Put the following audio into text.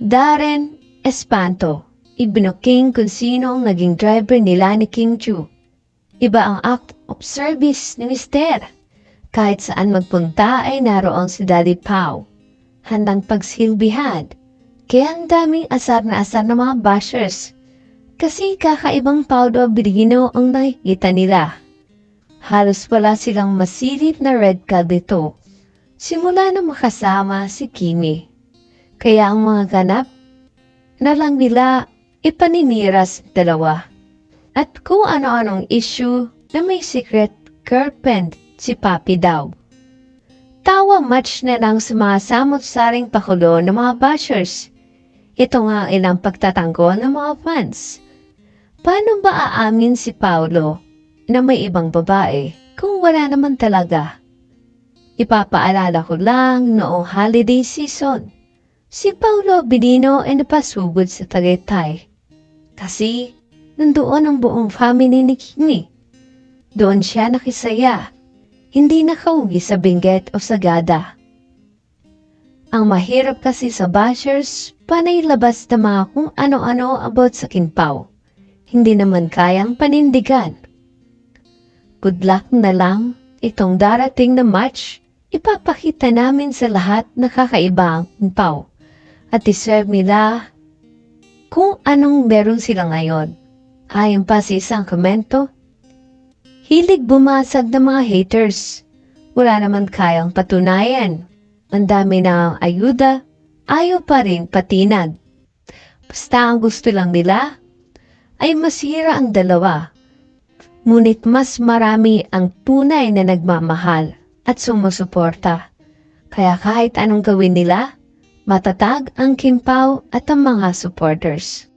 Darren Espanto, ibinuking kung sino ang naging driver nila ni King Chu. Iba ang act of service ni Mister. Kahit saan magpunta ay naroon si Daddy Pau. Handang pagsilbihan. Kaya ang daming asar na asar ng mga bashers. Kasi kakaibang Paulo Birino ang nakikita nila. Halos wala silang masilip na red card dito. Simula na makasama si Kimi. Kaya ang mga ganap na lang nila ipaninira sa dalawa. At kung ano-anong issue na may secret girlfriend si Papi daw. Tawa match na lang sa mga samot-saring pakulo ng mga bashers. Ito nga ang ilang pagtatanggol ng mga fans. Paano ba aamin si Paulo na may ibang babae kung wala naman talaga? Ipapaalala ko lang noong holiday season, si Paulo Benino ay napasugod sa Tagaytay. Kasi nandoon ang buong family ni Kimi. Doon siya nakisaya, hindi nakauwi sa Benguet o Sagada. Ang mahirap kasi sa bashers, panay labas na mga kung ano-ano about sa Kinpao. Hindi naman kayang panindigan. Good luck na lang, itong darating na match, ipapakita namin sa lahat na kakaiba ang Kinpao. At deserve nila kung anong meron sila ngayon. Ayon pa sa isang komento, hilig bumasag ng mga haters. Wala naman kayang patunayan. Ang dami na ayuda, ayaw pa rin patinag. Basta ang gusto lang nila ay masira ang dalawa. Ngunit mas marami ang tunay na nagmamahal at sumusuporta. Kaya kahit anong gawin nila, matatag ang Kimpaw at ang mga supporters.